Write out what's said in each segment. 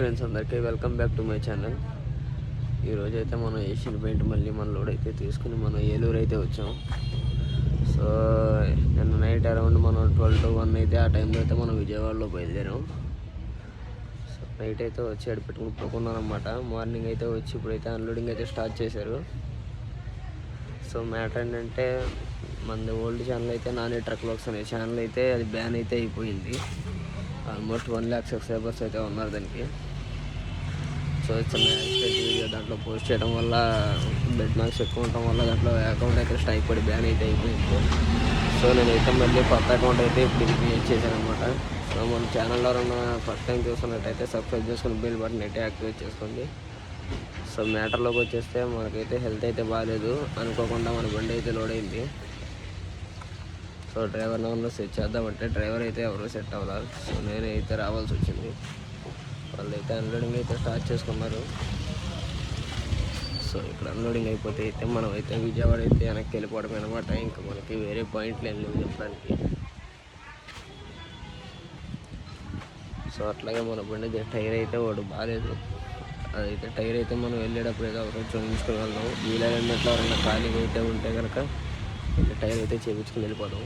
Friends అందరికీ welcome back to my channel ఈరోజు అయితే మనం ఏషియన్ పెయింట్ మళ్ళీ మన లోడ్ అయితే తీసుకుని మనం ఏలూరు అయితే వచ్చాం. సో నిన్న నైట్ అరౌండ్ మనం ట్వెల్వ్ టు వన్ అయితే ఆ టైంలో అయితే మనం విజయవాడలో బయలుదేరాం. సో నైట్ అయితే వచ్చి అడిపెట్టుకుని పడుకున్నాను అనమాట మార్నింగ్ అయితే వచ్చి ఇప్పుడైతే అన్లోడింగ్ అయితే స్టార్ట్ చేశారు. సో మ్యాటర్ ఏంటంటే మన ఓల్డ్ ఛానల్ అయితే నాని ట్రక్ బ్లాగ్స్ అనే ఛానల్ అయితే అది బ్యాన్ అయితే అయిపోయింది. ఆల్మోస్ట్ వన్ ల్యాక్ సబ్స్క్రైబర్స్ అయితే ఉన్నారు దానికి. చిన్న యాక్సిడెంట్ వీడియో దాంట్లో పోస్ట్ చేయడం వల్ల బెడ్ మార్క్స్ ఎక్కువ ఉండటం వల్ల దాంట్లో అకౌంట్ అయితే స్ట్రైక్ పడి బ్యాన్ అయితే అయిపోయింది. సో నేనైతే మళ్ళీ కొత్త అకౌంట్ అయితే ఇప్పుడు క్రియేట్ చేశాను అనమాట సో మన ఛానల్లో ఉన్న ఫస్ట్ టైం చూస్తున్నట్టయితే సబ్స్క్రైబ్ చేసుకుని బిల్ బటన్ అయితే యాక్టివేట్ చేసుకోండి. సో మ్యాటర్లోకి వచ్చేస్తే మనకైతే హెల్త్ అయితే బాగాలేదు అనుకోకుండా మన బండి అయితే లోడ్ అయింది. సో డ్రైవర్ నెంబర్లో సెట్ చేద్దామంటే డ్రైవర్ అయితే ఎవరు సెట్ అవ్వాలి. సో నేనైతే రావాల్సి వచ్చింది. వాళ్ళు అయితే అన్లోడింగ్ అయితే స్టార్ట్ చేసుకున్నారు. సో ఇక్కడ అన్లోడింగ్ అయిపోతే అయితే మనం అయితే విజయవాడ అయితే వెనక్కి వెళ్ళిపోవడం అనమాట ఇంకా మనకి వేరే పాయింట్లు ఏం లేవు చెప్పడానికి. సో అట్లాగే మన బండి టైర్ అయితే వాడు బాగాలేదు అదైతే టైర్ అయితే మనం వెళ్ళేటప్పుడు ఏదో ఒకరోజు చూపించుకుని వెళ్దాం. వీలైనట్లు ఎవరైనా ఖాళీగా అయితే ఉంటే కనుక టైర్ అయితే చేయించుకుని వెళ్ళిపోదాం.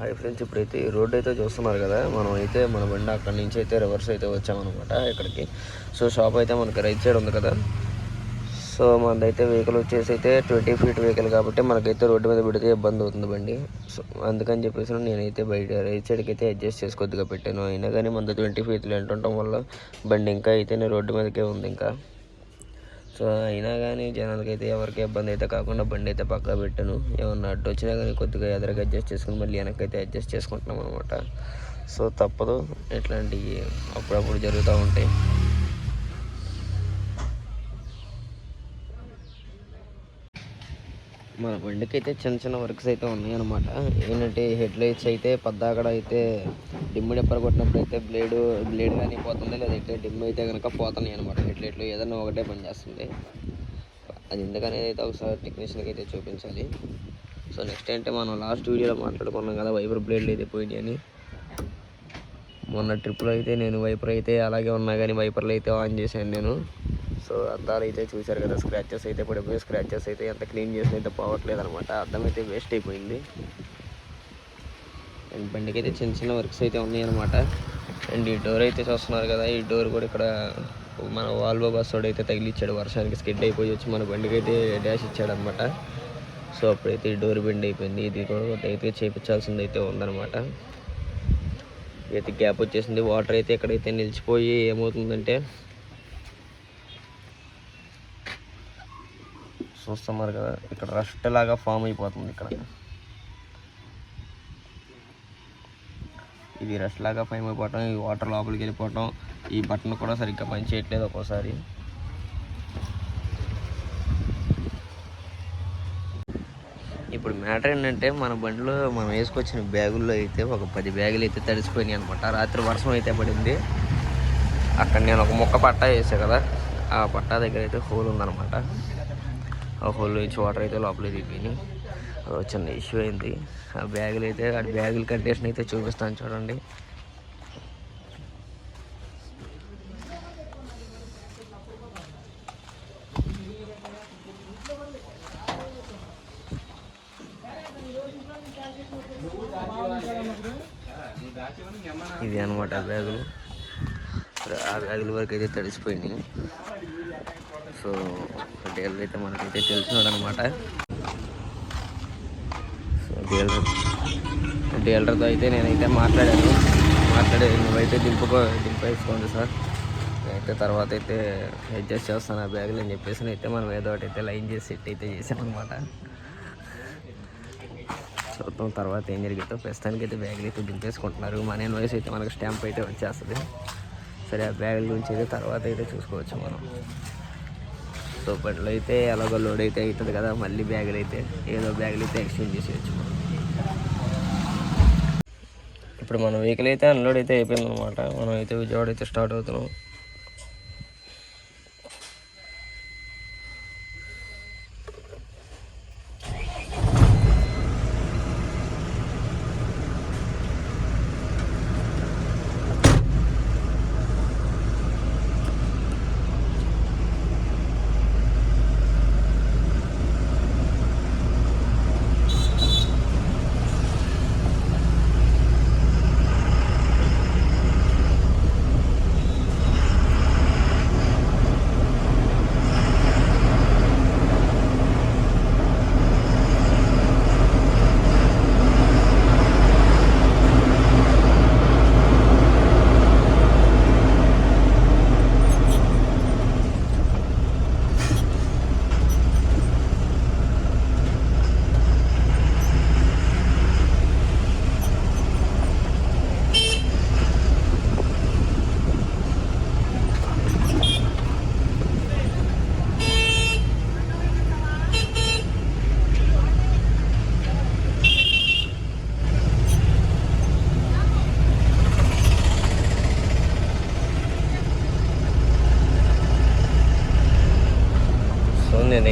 హాయ్ ఫ్రెండ్స్ ఇప్పుడైతే ఈ రోడ్ అయితే చూస్తున్నారు కదా. మనం అయితే మన బండి అక్కడి నుంచి అయితే రివర్స్ అయితే వచ్చామన్నమాట ఇక్కడికి. సో షాప్ అయితే మనకి రైట్ సైడ్ ఉంది కదా. సో మనదైతే వెహికల్ వచ్చేసి అయితే ట్వంటీ ఫీట్ వెహికల్ కాబట్టి మనకైతే రోడ్డు మీద పెడితే ఇబ్బంది అవుతుంది బండి. సో అందుకని చెప్పేసి నేనైతే బయట రైట్ సైడ్కి అయితే అడ్జస్ట్ చేసి కొద్దిగా పెట్టాను. అయినా కానీ మన ట్వంటీ ఫీట్లు ఉండటం వల్ల బండి ఇంకా అయితే రోడ్డు మీదకే ఉంది ఇంకా. సో అయినా కానీ జనాలకి అయితే ఎవరికి ఇబ్బంది అయితే కాకుండా బండి అయితే పక్కా పెట్టాను. ఏమన్నా అడ్డు వచ్చినా కానీ కొద్దిగా ఎదురుగా అడ్జస్ట్ చేసుకుని మళ్ళీ వెనక్కి అయితే అడ్జస్ట్ చేసుకుంటున్నాం అనమాట సో తప్పదు. ఇట్లాంటివి అప్పుడప్పుడు జరుగుతూ ఉంటాయి. మన బండికి అయితే చిన్న చిన్న వర్క్స్ అయితే ఉన్నాయి అనమాట ఏంటంటే హెడ్ లైట్స్ అయితే పద్దాకడ అయితే డిమ్ డెప్పర్ కొట్టినప్పుడు అయితే బ్లేడ్ బ్లేడ్ కానీ పోతుంది లేదంటే డిమ్ అయితే కనుక పోతున్నాయి అనమాట హెడ్ లైట్లు ఏదైనా ఒకటే పని చేస్తుంది. అది ఎందుకనేది అయితే ఒకసారి టెక్నీషియన్కి అయితే చూపించాలి. సో నెక్స్ట్ ఏంటంటే మనం లాస్ట్ వీడియోలో మాట్లాడుకున్నాం కదా వైపర్ బ్లేడ్లు అయితే పోయినాయి అని. మొన్న ట్రిప్లో అయితే నేను వైపర్ అయితే అలాగే ఉన్నా కానీ వైపర్లు అయితే ఆన్ చేశాను నేను. సో అద్దాలు అయితే చూశారు కదా స్క్రాచెస్ అయితే పడిపోయి స్క్రాచెస్ అయితే ఎంత క్లీన్ చేసిన అయితే పోవట్లేదు అనమాట అద్దం అయితే వేస్ట్ అయిపోయింది. అండ్ బండికి అయితే చిన్న చిన్న వర్క్స్ అయితే ఉన్నాయి అనమాట అండ్ ఈ డోర్ అయితే చూస్తున్నారు కదా ఈ డోర్ కూడా ఇక్కడ మన వాల్వో బస్ అయితే తగిలిచ్చాడు. వర్షానికి స్కిడ్ అయిపోయి వచ్చి మన బండికి అయితే డాష్ ఇచ్చాడు అనమాట సో అప్పుడైతే ఈ డోర్ బెండ్ అయిపోయింది. ఇది కూడా అయితే చేపించాల్సింది అయితే ఉందన్నమాట. అయితే గ్యాప్ వచ్చేసింది. వాటర్ అయితే ఎక్కడైతే నిలిచిపోయి ఏమవుతుందంటే చూస్తున్నారు కదా ఇక్కడ రస్ట్ లాగా ఫామ్ అయిపోతుంది ఇక్కడ. ఇది రస్ట్ లాగా ఫామ్ అయిపోవటం ఈ వాటర్ లోపలికి వెళ్ళిపోవటం ఈ బటన్ కూడా సరిగ్గా పనిచేయట్లేదు ఒక్కోసారి. ఇప్పుడు మ్యాటర్ ఏంటంటే మన బండిలో మనం వేసుకొచ్చిన బ్యాగుల్లో అయితే ఒక పది బ్యాగులు అయితే తడిసిపోయినాయి అనమాట రాత్రి వర్షం అయితే పడింది. అక్కడ నేను ఒక మొక్క పట్టా వేసా కదా ఆ పట్టా దగ్గర అయితే హోల్ ఉందన్నమాట. ఆ హోల్ నుంచి వాటర్ అయితే లోపలికి దిగిపోయినాయి. అది చిన్న ఇష్యూ అయింది. ఆ బ్యాగులు అయితే ఆ బ్యాగుల కండిషన్ అయితే చూపిస్తాను చూడండి. ఇది అనమాట ఆ బ్యాగులు ఆ బ్యాగుల వరకు అయితే తడిసిపోయినాయి. సో డీలర్ అయితే మనకైతే తెలిసినాడు అనమాట సో డీలర్ డీలర్తో అయితే నేనైతే మాట్లాడాను. మాట్లాడే నువ్వైతే దింపుకో దింపేసుకోండి సార్. అయితే తర్వాత అయితే అడ్జస్ట్ చేస్తాను ఆ బ్యాగులు అని చెప్పేసి అయితే మనం ఏదో ఒకటి అయితే లైన్ చేసి సెట్ అయితే చేసామన్నమాట చూద్దాం తర్వాత ఏం జరిగిందో ప్రస్తుతానికి అయితే బ్యాగులు అయితే దింపేసుకుంటున్నారు. మన ఇన్వాయిస్ అయితే మనకు స్టాంప్ అయితే వచ్చేస్తుంది. సరే ఆ బ్యాగుల గురించి అయితే తర్వాత అయితే చూసుకోవచ్చు మనం. సో బండ్లో అయితే ఎలాగో లోడ్ అయితే అవుతుంది కదా మళ్ళీ బ్యాగులు అయితే ఏదో బ్యాగులు అయితే ఎక్స్చేంజ్ చేసేయచ్చు. మనం ఇప్పుడు మన వెహికల్ అయితే అన్లోడ్ అయితే అయిపోయింది అనమాట మనం అయితే విజయవాడ అయితే స్టార్ట్ అవుతున్నాం.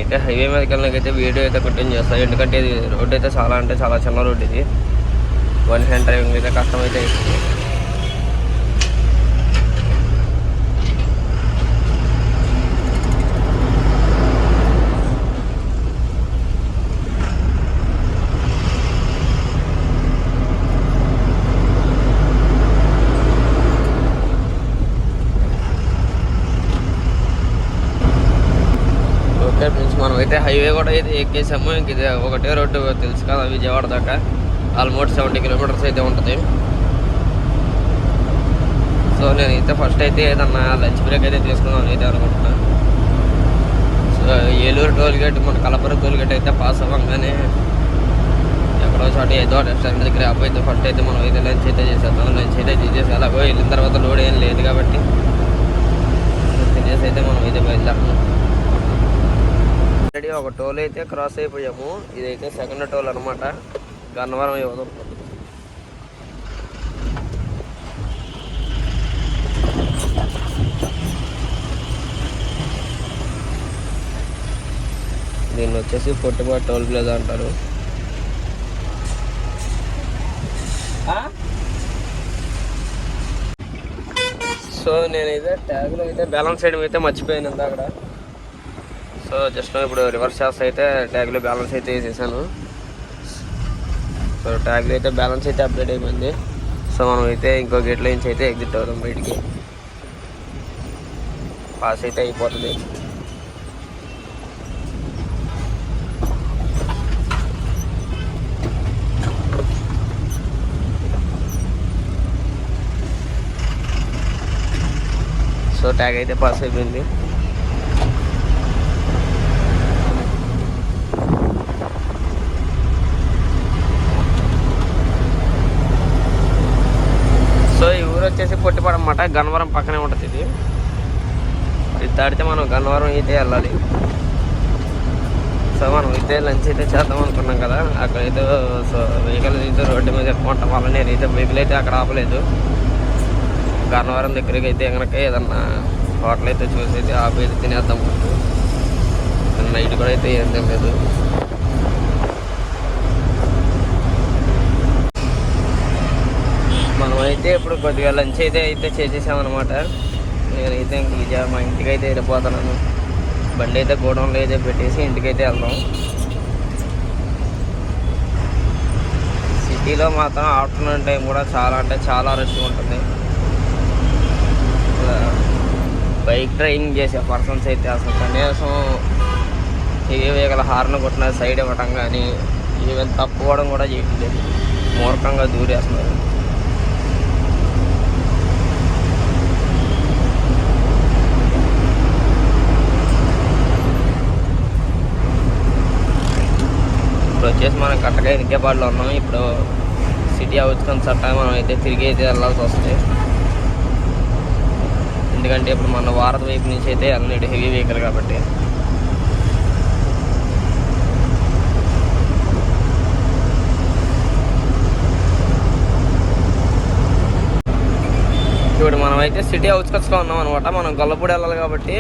అయితే హైవే మీదకి వెళ్ళినకైతే వీడియో అయితే కంటిన్యూ చేస్తాను ఎందుకంటే ఇది రోడ్ అయితే చాలా అంటే చాలా చిన్న రోడ్ ఇది. వన్ హ్యాండ్ డ్రైవింగ్ అయితే కష్టమైతే అవుతుంది ఓకే ఫ్రెండ్స్ మనం అయితే హైవే కూడా అయితే ఎక్కేసాము. ఇంక ఇది ఒకటే రోడ్డు తెలుసు కదా విజయవాడ దాకా. ఆల్మోస్ట్ సెవెంటీ కిలోమీటర్స్ అయితే ఉంటుంది. సో నేనైతే ఫస్ట్ అయితే ఏదన్నా లంచ్ బ్రేక్ అయితే తీసుకుందాం అయితే అనుకుంటున్నాను సో ఏలూరు టోల్గేట్ మన కలపర టోల్గేట్ అయితే పాస్ అవ్వగానే ఎక్కడో చోట ఏదో రెస్టారెంట్ దగ్గర అయితే ఫస్ట్ అయితే మనం అయితే లంచ్ అయితే చేసేద్దాం. లంచ్ అయితే చేసేసి అలాగో వెళ్ళిన తర్వాత లోడ్ ఏం లేదు కాబట్టి తినేసి అయితే మనం అయితే బయలుదేరుతున్నాం ఆల్రెడీ ఒక టోల్ అయితే క్రాస్ అయిపోయాము. ఇదైతే సెకండ్ టోల్ అనమాట గన్నవరం యువతం దీన్ని వచ్చేసి పొట్టిపాటు టోల్ ప్లేజ్ అంటారు. సో నేనైతే ట్యాగ్లో అయితే బ్యాలెన్స్ చేయడం అయితే మర్చిపోయాను ఇంత అక్కడ సో జస్ట్ ఇప్పుడు రివర్స్ చేస్తే అయితే ట్యాగ్లో బ్యాలెన్స్ అయితే వేసేసాను. సో ట్యాగ్లో అయితే బ్యాలెన్స్ అయితే అప్డేట్ అయిపోయింది. సో మనం అయితే ఇంకో గేట్లో నుంచి అయితే ఎగ్జిట్ అవుతాం బయటికి. పాస్ అయితే అయిపోతుంది. సో ట్యాగ్ అయితే పాస్ అయిపోయింది సో ఈ ఊరు వచ్చేసి అనమాట గన్నవరం పక్కనే ఉంటుంది ఇది. ఇది దాటితే మనం గన్నవరం అయితే వెళ్ళాలి. సో మనం అయితే లంచ్ అయితే చేద్దాం అనుకున్నాం కదా. అక్కడ అయితే సో వెహికల్ అయితే రోడ్డు మీద ఎక్కువ వల్ల నేను అయితే వెహికల్ అయితే అక్కడ ఆపలేదు. గన్నవరం దగ్గరికి అయితే కనుక ఏదన్నా హోటల్ అయితే చూసి అయితే ఆపి అయితే తినేద్దాం నైట్ కూడా అయితే ఏం తినలేదు మనం అయితే ఇప్పుడు కొద్దిగా లంచ్ అయితే అయితే చేసేసామన్నమాట. నేనైతే ఇంక మా ఇంటికి అయితే వెళ్ళిపోతున్నాను బండి అయితే గోడౌన్లో అయితే పెట్టేసి ఇంటికైతే వెళ్దాం. సిటీలో మాత్రం ఆఫ్టర్నూన్ టైం కూడా చాలా అంటే చాలా రష్ ఉంటుంది. బైక్ డ్రైవింగ్ చేసే పర్సన్స్ అయితే అసలు కనీసం ఏ వేగల హార్న్ కొట్టిన సైడ్ ఇవ్వటం కానీ ఈవెన్ తప్పుకోవడం కూడా చేయట్లేదు. మూర్ఖంగా దూరేస్తున్నారు ఇప్పుడు వచ్చేసి మనం కరెక్ట్గా ఇరికేపాడులో ఉన్నాం. ఇప్పుడు సిటీ అవుతుంది సట్టా మనం అయితే తిరిగి అయితే వెళ్ళాల్సి వస్తుంది. ఎందుకంటే ఇప్పుడు మన భారత వైపు నుంచి అయితే వెళ్ళలేడు హెవీ వెహికల్ కాబట్టి. ఇప్పుడు మనం అయితే సిటీ అవుట్స్కట్స్లో ఉన్నాం అనమాట మనం గొల్లపూడి వెళ్ళాలి కాబట్టి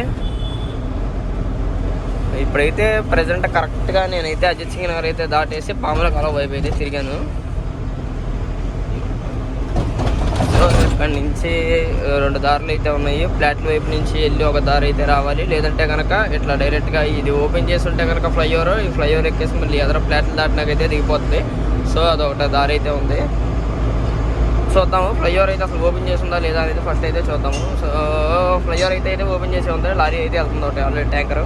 ఇప్పుడైతే ప్రజెంట్ కరెక్ట్గా నేనైతే అజిత్ సింగ్ నగర్ అయితే దాటేసి పాముల కాలువ వైపు అయితే తిరిగాను. సో ఇక్కడ నుంచి రెండు దారులు అయితే ఉన్నాయి. ఫ్లాట్ల వైపు నుంచి వెళ్ళి ఒక దారి అయితే రావాలి. లేదంటే కనుక ఇట్లా డైరెక్ట్గా ఇది ఓపెన్ చేసి ఉంటే కనుక ఫ్లైఓవర్ ఈ ఫ్లైఓవర్ ఎక్కేసి మళ్ళీ ఎదర ఫ్లాట్లు దాటినాకైతే దిగిపోతుంది. సో అదొకటి దారి అయితే ఉంది. చూద్దాము. ఫ్లైఓవర్ అయితే అసలు ఓపెన్ చేసి ఉందా లేదా అనేది ఫస్ట్ అయితే చూద్దాము. సో ఫ్లైఓవర్ అయితే అయితే ఓపెన్ చేసి ఉంది లారీ అయితే వెళ్తుంది ఒకటి. Already tanker.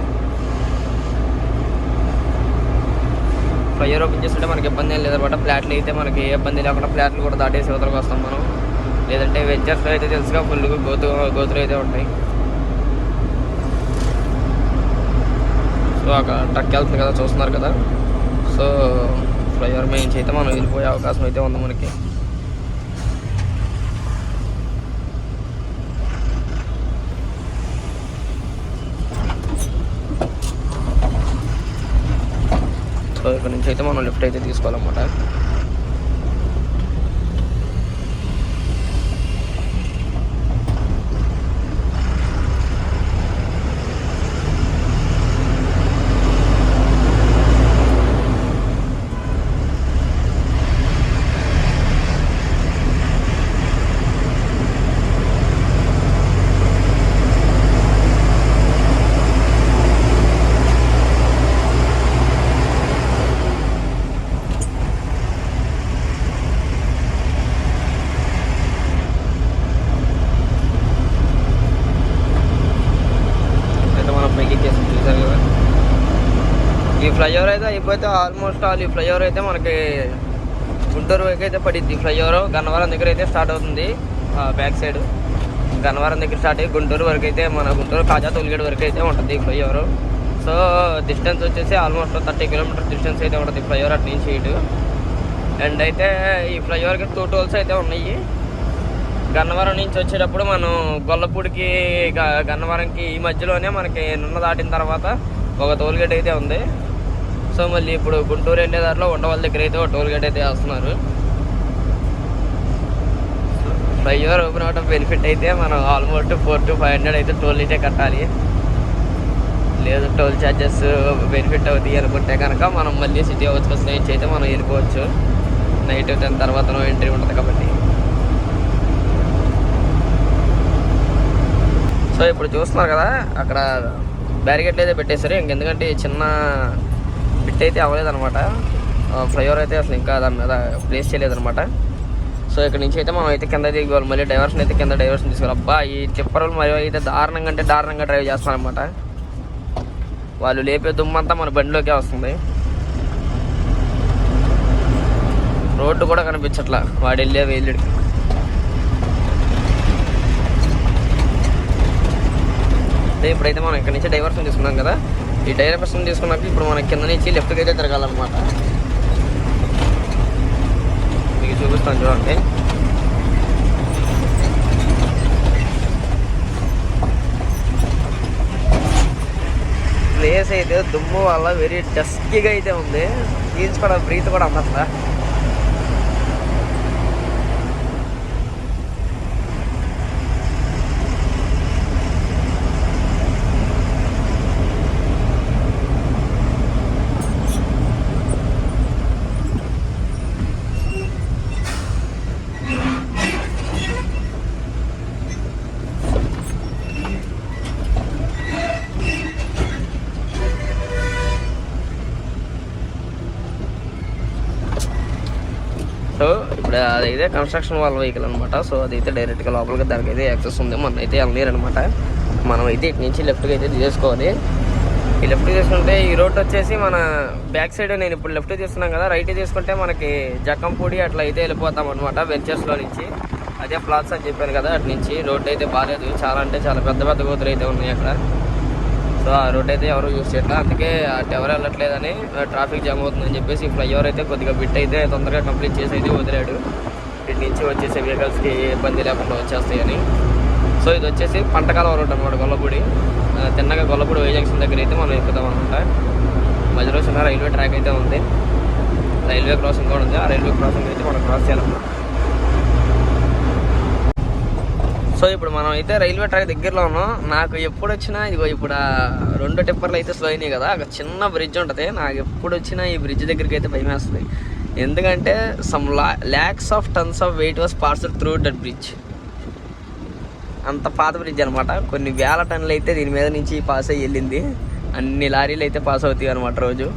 ఫ్లైఓవర్ ఓపెన్ చేస్తుంటే మనకి ఇబ్బంది ఏం లేదనమాట. ఫ్లాట్లు అయితే మనకి ఏ ఇబ్బంది లేకుండా ఫ్లాట్లు కూడా దాటేసి ఇవతలకు వస్తాం మనం. లేదంటే వెంచర్స్లో అయితే తెలుసుగా ఫుల్ గోతు గోతులు అయితే ఉంటాయి. సో అక్కడ ట్రక్ వెళ్తుంది కదా చూస్తున్నారు కదా. సో ఫ్లైఓవర్ మెయిన్స్ అయితే మనం వెళ్ళిపోయే అవకాశం అయితే ఉంది మనకి. ఇక్కడ నుంచి అయితే మనం లిఫ్ట్ అయితే తీసుకోవాలన్నమాట పైకి ఎక్కేసి చూసారు కదా ఈ ఫ్లైఓవర్ అయితే అయిపోతే ఆల్మోస్ట్ ఆల్ ఈ ఫ్లైఓవర్ అయితే మనకి గుంటూరు వరకు అయితే పడిద్ది. ఫ్లైఓవర్ గన్నవరం దగ్గర అయితే స్టార్ట్ అవుతుంది. Back side. గన్నవరం దగ్గర స్టార్ట్ అయ్యి గుంటూరు వరకు అయితే మన గుంటూరు కాజా తొలిగేడు వరకు అయితే ఉంటుంది ఫ్లైఓవర్. సో డిస్టెన్స్ వచ్చేసి ఆల్మోస్ట్ థర్టీ కిలోమీటర్ డిస్టెన్స్ అయితే ఉంటుంది ఫ్లైఓవర్ అటు నుంచి ఇటు. అండ్ అయితే ఈ ఫ్లైఓవర్కి టూ టోల్స్ అయితే ఉన్నాయి. గన్నవరం నుంచి వచ్చేటప్పుడు మనం గొల్లపూడికి గ- గన్నవరంకి ఈ మధ్యలోనే మనకి నున్న దాటిన తర్వాత ఒక టోల్ గేట్ అయితే ఉంది. సో మళ్ళీ ఇప్పుడు గుంటూరు వెళ్ళే దారిలో ఉండవల్ దగ్గర అయితే ఒక టోల్ గేట్ అయితే వేస్తున్నారు. ఫ్లైఓవర్ ఓపెన్ అవడం బెనిఫిట్ అయితే మనం almost four to five hundred అయితే టోల్ అయితే కట్టాలి. లేదు టోల్ ఛార్జెస్ బెనిఫిట్ అవుతాయి అనుకుంటే కనుక మనం మళ్ళీ సిటీ అవుట్స్కట్స్ నుంచి అయితే మనం వెళ్ళిపోవచ్చు. నైట్ టెన్ తర్వాత ఎంట్రీ ఉంటుంది కాబట్టి. సో ఇప్పుడు చూస్తున్నారు కదా అక్కడ బ్యారికేట్లు అయితే పెట్టేశారు. ఇంకెందుకంటే చిన్న బిట్ అయితే అవ్వలేదన్నమాట. ఫ్లైఓవర్ అయితే అసలు ఇంకా దాని మీద ప్లేస్ చేయలేదన్నమాట. సో ఇక్కడ నుంచి అయితే మనం అయితే కింద దిగవాలి. మళ్ళీ డైవర్షన్ అయితే కింద డైవర్షన్ తీసుకోవాలి. అబ్బా ఈ చిప్పరులు మరి అయితే దారుణంగా అంటే దారుణంగా డ్రైవ్ చేస్తారనమాట వాళ్ళు లేపే దుమ్మంతా మన బండిలోకే వస్తుంది. రోడ్డు కూడా కనిపించట్లా. వాడు వెళ్ళే వెళ్ళిడికి అంటే ఇప్పుడైతే మనం ఇక్కడ నుంచి డైవర్షన్ తీసుకున్నాం కదా. ఈ డైవర్షన్ తీసుకున్నాక ఇప్పుడు మనం కింద నుంచి లెఫ్ట్కి అయితే తిరగాలన్నమాట. మీకు చూపిస్తాను చూడండి. ప్లేస్ అయితే దుమ్ము వల్ల వెరీ డస్కీగా అయితే ఉంది. పీల్చుకోవడం బ్రీత్ కూడా అందట్లా సో ఇప్పుడు అదైతే కన్స్ట్రక్షన్ వాళ్ళ వెహికల్ అనమాట సో అదైతే డైరెక్ట్గా లోపలికి దానికైతే యాక్సెస్ ఉంది. మనం అయితే వెళ్ళలేరనమాట మనం అయితే ఇటు నుంచి లెఫ్ట్కి అయితే చేసుకోవాలి ఈ లెఫ్ట్ తీసుకుంటే ఈ రోడ్ వచ్చేసి మన బ్యాక్ సైడ్ నేను ఇప్పుడు లెఫ్ట్ తీసుకున్నాం కదా. రైట్ తీసుకుంటే మనకి జక్కంపూడి అట్లా అయితే వెళ్ళిపోతాం అనమాట వెంచర్స్లో నుంచి. అదే ఫ్లాట్స్ అని చెప్పాను కదా అటు నుంచి. రోడ్ అయితే బాగాలేదు. చాలా అంటే చాలా పెద్ద పెద్ద గోతులు అయితే ఉన్నాయి అక్కడ. సో ఆ రోడ్ అయితే ఎవరు యూజ్ చేయట్లేదు. అందుకే అటు ఎవరు వెళ్ళట్లేదని ట్రాఫిక్ జామ్ అవుతుందని చెప్పేసి ఈ ఫ్లైఓవర్ అయితే కొద్దిగా బిట్ అయితే తొందరగా కంప్లీట్ చేసి అయితే వదిలాడు. ఇటు నుంచి వచ్చేసే వెహికల్స్కి ఇబ్బంది లేకుండా వచ్చేస్తాయని. సో ఇది వచ్చేసి పంటకాలం రోడ్ అనమాట గొల్లపూడి. తిన్నగా గొల్లపూడి వై జంక్షన్ దగ్గర అయితే మనం ఎక్కుతాం అనమాట మధ్యలో చిన్న రైల్వే ట్రాక్ అయితే ఉంది. రైల్వే క్రాసింగ్ కూడా ఉంది. ఆ రైల్వే క్రాసింగ్ అయితే మనం క్రాస్ చేయాలన్నమాట. సో ఇప్పుడు మనం అయితే రైల్వే ట్రాక్ దగ్గరలో ఉన్నాం. నాకు ఎప్పుడు వచ్చినా ఇదిగో ఇప్పుడు రెండు టిప్పర్లు అయితే స్లో అయినాయి కదా. అక్కడ చిన్న బ్రిడ్జ్ ఉంటుంది. నాకు ఎప్పుడు వచ్చినా ఈ బ్రిడ్జ్ దగ్గరికి అయితే భయం వేస్తుంది. ఎందుకంటే some lakhs of tons of weight was parcel through that bridge అంత పాత బ్రిడ్జ్ అనమాట కొన్ని వేల టన్నులు అయితే దీని మీద నుంచి పాస్ అయ్యి వెళ్ళింది. అన్ని లారీలు అయితే పాస్ అవుతాయి అనమాట రోజు.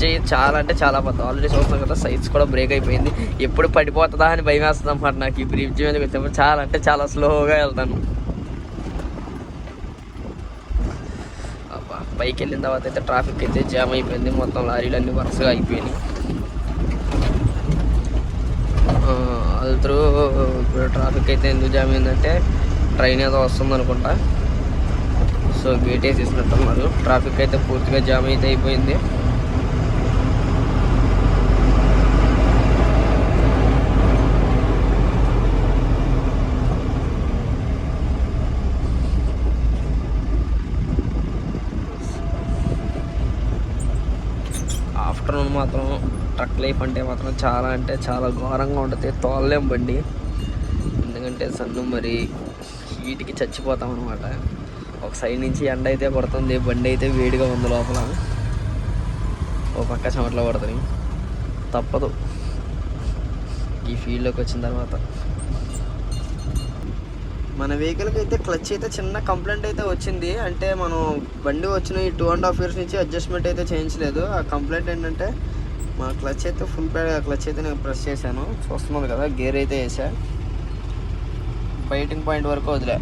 బ్రిడ్జ్ చాలా అంటే చాలా పెద్ద ఆల్రెడీ చూస్తున్నాం కదా సైజ్ కూడా బ్రేక్ అయిపోయింది. ఎప్పుడు పడిపోతుందా అని భయం వేస్తుంది నాకు ఈ బ్రిడ్జ్ మీదకి వచ్చినప్పుడు చాలా అంటే చాలా స్లోగా వెళ్తాను. పైకి వెళ్ళిన తర్వాత అయితే ట్రాఫిక్ అయితే జామ్ అయిపోయింది. మొత్తం లారీలు అన్ని వరుసగా అయిపోయినాయి. త్రూ ఇప్పుడు ట్రాఫిక్ అయితే ఎందుకు జామ్ అయిందంటే ట్రైన్ ఏదో వస్తుంది అనుకుంటా. So gate వేసేసినట్టున్నారు. ట్రాఫిక్ అయితే పూర్తిగా జామ్ అయితే అయిపోయింది ఆఫ్టర్నూన్ మాత్రం ట్రక్ లైఫ్ అంటే మాత్రం చాలా అంటే చాలా ఘోరంగా ఉంటుంది. తోలలేం బండి. ఎందుకంటే సన్ను మరి హీట్కి చచ్చిపోతాం అనమాట ఒక సైడ్ నుంచి ఎండ అయితే పడుతుంది బండి అయితే వేడిగా ఉంది లోపల. ఓ పక్క చెమట్లో పడుతుంది తప్పదు. ఈ ఫీల్డ్లోకి వచ్చిన తర్వాత. మన వెహికల్కి అయితే క్లచ్ అయితే చిన్న కంప్లైంట్ అయితే వచ్చింది. అంటే మనం బండి వచ్చిన ఈ టూ అండ్ హాఫ్ ఇయర్స్ నుంచి అడ్జస్ట్మెంట్ అయితే చేయించలేదు. ఆ కంప్లైంట్ ఏంటంటే మా క్లచ్ అయితే ఫుల్ ప్యాడ్ క్లచ్ అయితే నేను ప్రెస్ చేశాను. చూస్తున్నది కదా గేర్ అయితే వేసా. బయటింగ్ పాయింట్ వరకు వదిలే.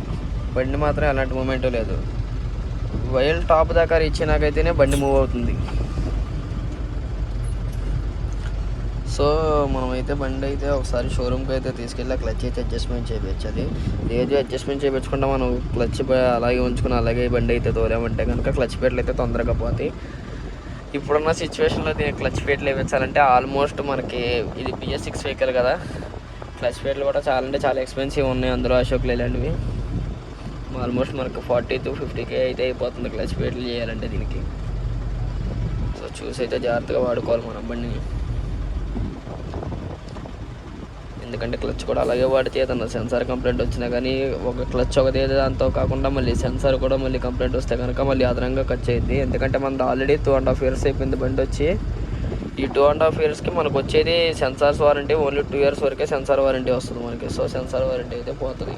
బండి మాత్రం ఎలాంటి మూమెంట్ లేదు. వైల్ టాప్ దాకా ఇచ్చినాకైతేనే బండి మూవ్ అవుతుంది. సో మనమైతే బండి అయితే ఒకసారి షోరూమ్కి అయితే తీసుకెళ్ళి ఆ క్లచ్ అయితే అడ్జస్ట్మెంట్ చేయించాలి లేదు అడ్జస్ట్మెంట్ చేయించకుండా మనం క్లచ్ అలాగే ఉంచుకుని అలాగే బండి అయితే తోలామంటే కనుక క్లచ్ పేట్లు అయితే తొందరగా పోతాయి. ఇప్పుడున్న సిచ్యువేషన్లో దీని క్లచ్ పేట్లు వేయించాలంటే ఆల్మోస్ట్ మనకి ఇది బిఎస్ సిక్స్ వెహికల్ కదా. క్లచ్ పేట్లు కూడా చాలా అంటే చాలా ఎక్స్పెన్సివ్ ఉన్నాయి అందులో అశోక్ లేలాంటివి ఆల్మోస్ట్ మనకు ఫార్టీ టు ఫిఫ్టీ కే అయితే అయిపోతుంది క్లచ్ ఫీట్లు చేయాలంటే దీనికి. సో చూసి అయితే జాగ్రత్తగా వాడుకోవాలి మన బండిని. ఎందుకంటే క్లచ్ కూడా అలాగే వాడితే ఏదన్నా సెన్సార్ కంప్లైంట్ వచ్చినా కానీ ఒక క్లచ్ ఒకదే దాంతో కాకుండా మళ్ళీ సెన్సార్ కూడా మళ్ళీ కంప్లైంట్ వస్తే కనుక మళ్ళీ అదనంగా ఖర్చు అయింది ఎందుకంటే మనది already two and half years అయిపోయింది బండి వచ్చి. ఈ టూ అండ్ హాఫ్ ఇయర్స్కి మనకు వచ్చేది sensors warranty only two years వరకే సెన్సార్ వారంటీ వస్తుంది మనకి. సో సెన్సార్ వారంటీ అయితే పోతుంది.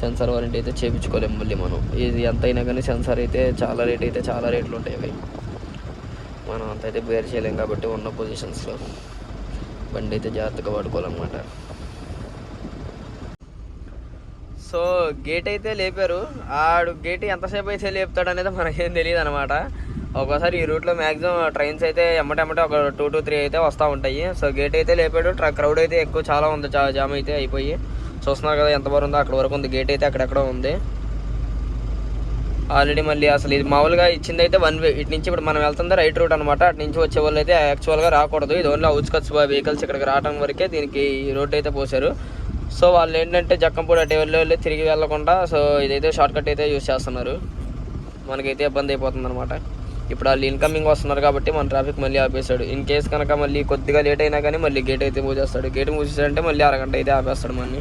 సెన్సార్ వారంటీ అయితే చేయించుకోలేము మళ్ళీ మనం. ఇది ఎంత అయినా కానీ సెన్సార్ అయితే చాలా రేట్ అయితే చాలా రేట్లు ఉంటాయి మనం అంత అయితే బేర్ చేయలేం కాబట్టి ఉన్న పొజిషన్స్లో బండి అయితే జాగ్రత్తగా వాడుకోవాలన్నమాట. సో గేట్ అయితే లేపారు. ఆడు గేట్ ఎంతసేపు అయితే లేపుతాడు అనేది మనకేం తెలియదు అనమాట ఒక్కోసారి ఈ రూట్లో మ్యాక్సిమం ట్రైన్స్ అయితే ఎమ్మటెమ్మటే ఒక టూ టు త్రీ అయితే వస్తూ ఉంటాయి. సో గేట్ అయితే లేపాడు. ట్ర క్రౌడ్ అయితే ఎక్కువ చాలా ఉంది. జామ్ అయితే అయిపోయి. చూస్తున్నారు కదా ఎంత వరకు ఉందో అక్కడ వరకు ఉంది. గేట్ అయితే అక్కడెక్కడ ఉంది. ఆల్రెడీ మళ్ళీ అసలు ఇది మామూలుగా ఇచ్చింది అయితే వన్ వే ఇటు నుంచి ఇప్పుడు మనం వెళ్తుంది రైట్ రూట్ అనమాట అటు నుంచి వచ్చే వాళ్ళు అయితే యాక్చువల్గా రాకూడదు. ఇది ఓన్లీ అవుట్స్కట్స్ వెహికల్స్ ఇక్కడికి రావడం వరకే దీనికి రోడ్ అయితే పోసారు సో వాళ్ళు ఏంటంటే జక్కంపూడి అటు వెళ్ళి వెళ్ళి తిరిగి వెళ్ళకుండా సో ఇదైతే షార్ట్కట్ అయితే యూస్ చేస్తున్నారు. మనకైతే ఇబ్బంది అయిపోతుంది అనమాట ఇప్పుడు వాళ్ళు ఇన్కమింగ్ వస్తున్నారు కాబట్టి మన ట్రాఫిక్ మళ్ళీ ఆపేస్తాడు ఇన్ కేస్ కనుక మళ్ళీ కొద్దిగా లేట్ అయినా కానీ మళ్ళీ గేట్ అయితే మూసేస్తాడు. గేట్ మూసేసాడంటే మళ్ళీ అరగంట అయితే ఆపేస్తాడు మనని.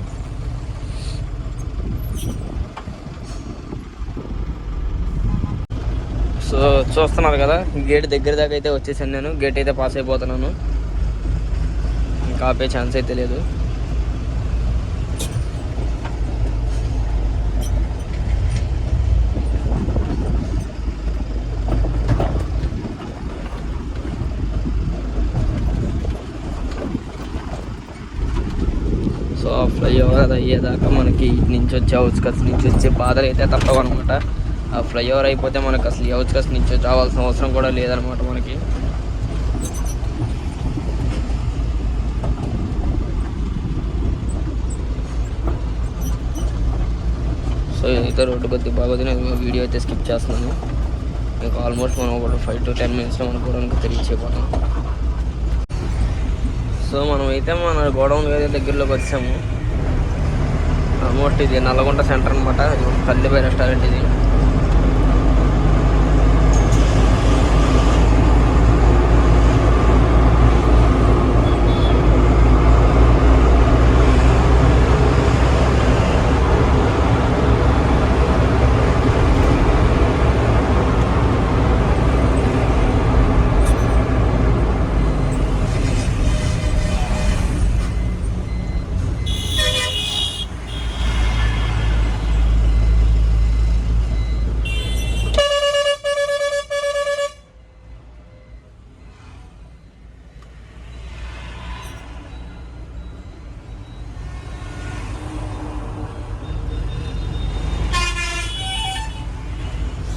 సో చూస్తున్నారు కదా గేట్ దగ్గర దాకా అయితే వచ్చేసాను నేను. గేట్ అయితే పాస్ అయిపోతున్నాను. ఇంకా ఆపే ఛాన్స్ అయితే లేదు. సో ఫ్లైఓవర్ అది అయ్యేదాకా మనకి ఇటు నుంచి వచ్చే అవుట్స్కట్స్ నుంచి వచ్చే బాధలు అయితే తప్పవు అనమాట ఆ ఫ్లైఓవర్ అయిపోతే మనకు అసలు ఈ అవుట్స్కట్స్ నుంచి రావాల్సిన అవసరం కూడా లేదనమాట మనకి. సో ఇదైతే రోడ్డు కొద్ది బాగోదు నేను వీడియో అయితే స్కిప్ చేస్తున్నాను. మీకు ఆల్మోస్ట్ మనం ఒక ఫైవ్ టు టెన్ మినిట్స్లో మనం గోడౌన్కి తిరిగి చేయబోతాం సో మనం అయితే మన గోడౌన్ అయితే దగ్గరలోకి వచ్చాము. ఆల్మోస్ట్ ఇది నల్లగొండ సెంటర్ అనమాట కల్లిపై రెస్టారెంట్ ఇది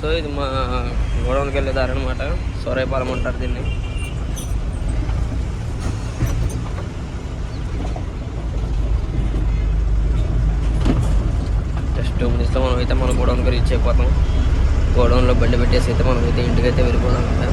సో ఇది మా గోడౌన్కి వెళ్ళే దారి అనమాట సొరైపాలెం అంటారు దీన్ని. జస్ట్ టూ మినిట్స్లో మనం అయితే మన గోడౌన్కి రీచ్ అయిపోతాం. గోడౌన్లో బండి పెట్టేసి అయితే మనం అయితే ఇంటికి అయితే వెళ్ళిపోదాం అనమాట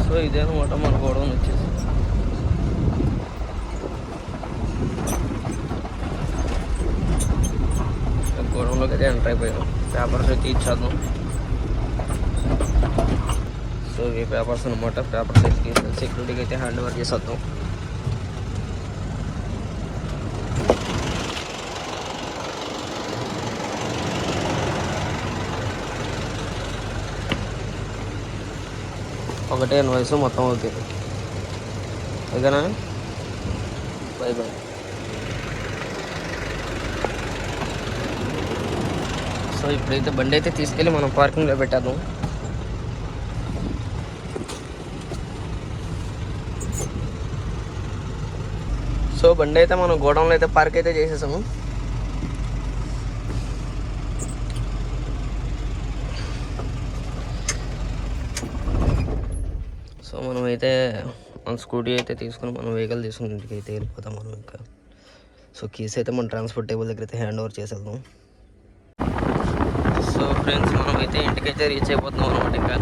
సో ఇదే అనమాట మన గోడౌన్ వచ్చేసి గోడౌన్లోకి అయితే ఎంటర్ అయిపోయాం పేపర్స్ అయితే ఇచ్చేద్దాం సో ఇవి పేపర్స్ అనమాట పేపర్స్ అయితే తీసుకెళ్ళి సెక్యూరిటీకి అయితే హ్యాండ్ ఓవర్ చేసేద్దాం ఒకటే వయసు మొత్తం అవుతుంది ఓకేనా బై బై సో ఇప్పుడైతే బండి అయితే తీసుకెళ్ళి మనం పార్కింగ్లో పెట్టేద్దాం సో బండి అయితే మనం గోడౌన్లో అయితే పార్క్ అయితే చేసేసాము. సో మనం అయితే మన స్కూటీ అయితే తీసుకుని మనం వెహికల్ తీసుకుని ఇంటికి అయితే వెళ్ళిపోతాం మనం ఇంకా. సో కీస్ అయితే మనం ట్రాన్స్పోర్ట్ టేబుల్ దగ్గర అయితే హ్యాండ్ ఓవర్ చేసేద్దాం. సో ఫ్రెండ్స్ మనం అయితే ఇంటికైతే రీచ్ అయిపోతున్నాం అనమాట ఇంకా.